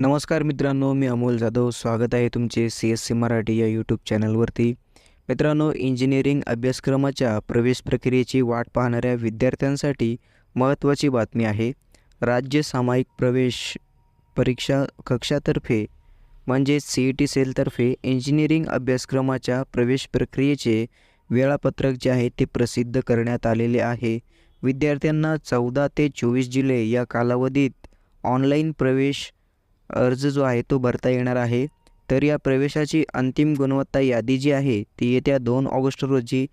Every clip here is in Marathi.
नमस्कार मित्रांनो मी अमोल जाधव. स्वागत आहे तुमचे सी एस सी मराठी या यूट्यूब चॅनलवरती मित्रांनो इंजिनिअरिंग अभ्यासक्रमाच्या प्रवेश प्रक्रियेची वाट पाहणाऱ्या विद्यार्थ्यांसाठी महत्त्वाची बातमी आहे. राज्य सामायिक प्रवेश परीक्षा कक्षातर्फे म्हणजेच सी ई टी सेलतर्फे इंजिनिअरिंग अभ्यासक्रमाच्या प्रवेश प्रक्रियेचे वेळापत्रक जे आहे ते प्रसिद्ध करण्यात आलेले आहे. विद्यार्थ्यांना चौदा ते चोवीस जुलै या कालावधीत ऑनलाईन प्रवेश अर्ज जो आहे तो भरता येणार आहे. तर या प्रवेशाची अंतिम गुणवत्ता यादी जी आहे ती येत्या दोन ऑगस्ट रोजी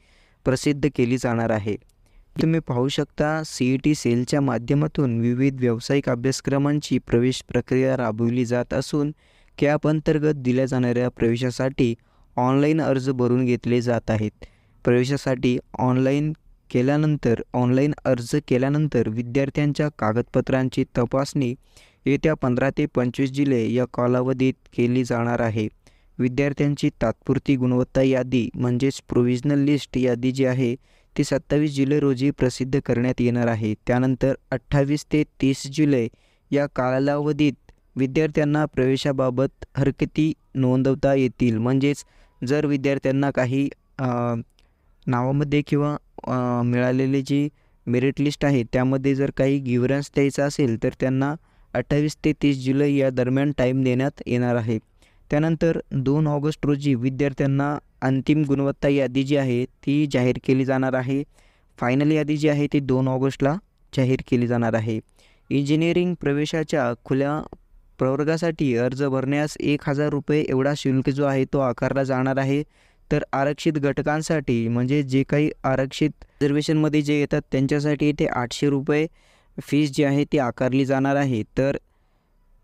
प्रसिद्ध केली जाणार आहे. तुम्ही पाहू शकता सी ई टी सेलच्या माध्यमातून विविध व्यावसायिक अभ्यासक्रमांची प्रवेश प्रक्रिया राबविली जात असून कॅप अंतर्गत दिल्या जाणाऱ्या प्रवेशासाठी ऑनलाईन अर्ज भरून घेतले जात आहेत. प्रवेशासाठी ऑनलाईन केल्यानंतर ऑनलाईन अर्ज केल्यानंतर विद्यार्थ्यांच्या कागदपत्रांची तपासणी येत्या पंधरा ते पंचवीस जुलै या कालावधीत केली जाणार आहे. विद्यार्थ्यांची तात्पुरती गुणवत्ता यादी म्हणजेच प्रोव्हिजनल लिस्ट यादी जी आहे ती सत्तावीस जुलै रोजी प्रसिद्ध करण्यात येणार आहे. त्यानंतर अठ्ठावीस ते तीस जुलै या कालावधीत विद्यार्थ्यांना प्रवेशाबाबत हरकती नोंदवता येतील. म्हणजेच जर विद्यार्थ्यांना काही नावामध्ये किंवा मिळालेली जी मेरिट लिस्ट आहे त्यामध्ये जर काही गिवरन्स द्यायचा असेल तर त्यांना अठ्ठावीस ते तीस जुलै या दरम्यान टाईम देण्यात येणार आहे. त्यानंतर दोन ऑगस्ट रोजी विद्यार्थ्यांना अंतिम गुणवत्ता यादी जी आहे ती जाहीर केली जाणार आहे. फायनल यादी जी आहे ती दोन ऑगस्टला जाहीर केली जाणार आहे. इंजिनिअरिंग प्रवेशाच्या खुल्या प्रवर्गासाठी अर्ज भरण्यास एक हजार रुपये एवढा शुल्क जो आहे तो आकारला जाणार आहे. तर आरक्षित घटकांसाठी म्हणजे जे काही आरक्षित रिझर्वेशनमध्ये जे येतात त्यांच्यासाठी ते आठशे रुपये फीस जी आहे ती आकारली जाणार आहे. तर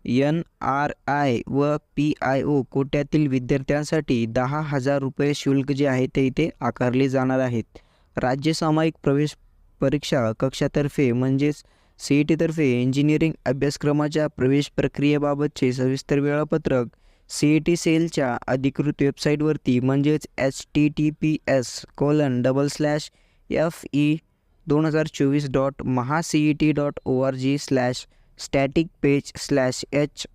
एन आर आय व पी आय ओ कोट्यातील विद्यार्थ्यांसाठी दहा हजार रुपये शुल्क जे आहे ते इथे आकारले जाणार आहेत. राज्य सामायिक प्रवेश परीक्षा कक्षातर्फे म्हणजेच सी ई टीतर्फे इंजिनिअरिंग अभ्यासक्रमाच्या प्रवेश प्रक्रियेबाबतचे सविस्तर वेळापत्रक सी ई टी सेलच्या अधिकृत वेबसाईटवरती म्हणजेच H T T P S colon double slash F E दोन हजार चोवीस dot Maha C E T dot O R G slash static page slash H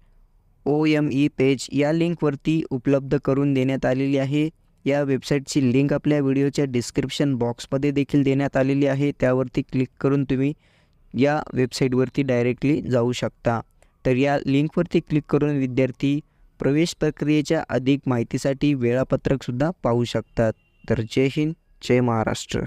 O M E page या लिंकवरती उपलब्ध करून देण्यात आलेली आहे. या वेबसाईटची लिंक आपल्या व्हिडिओच्या डिस्क्रिप्शन बॉक्समध्ये देखील देण्यात आलेली आहे. त्यावरती क्लिक करून तुम्ही या वेबसाईटवरती डायरेक्टली जाऊ शकता. तर या लिंकवरती क्लिक करून विद्यार्थी प्रवेश प्रक्रियेच्या अधिक माहितीसाठी वेळापत्रकसुद्धा पाहू शकतात. तर जय हिंद जय महाराष्ट्र.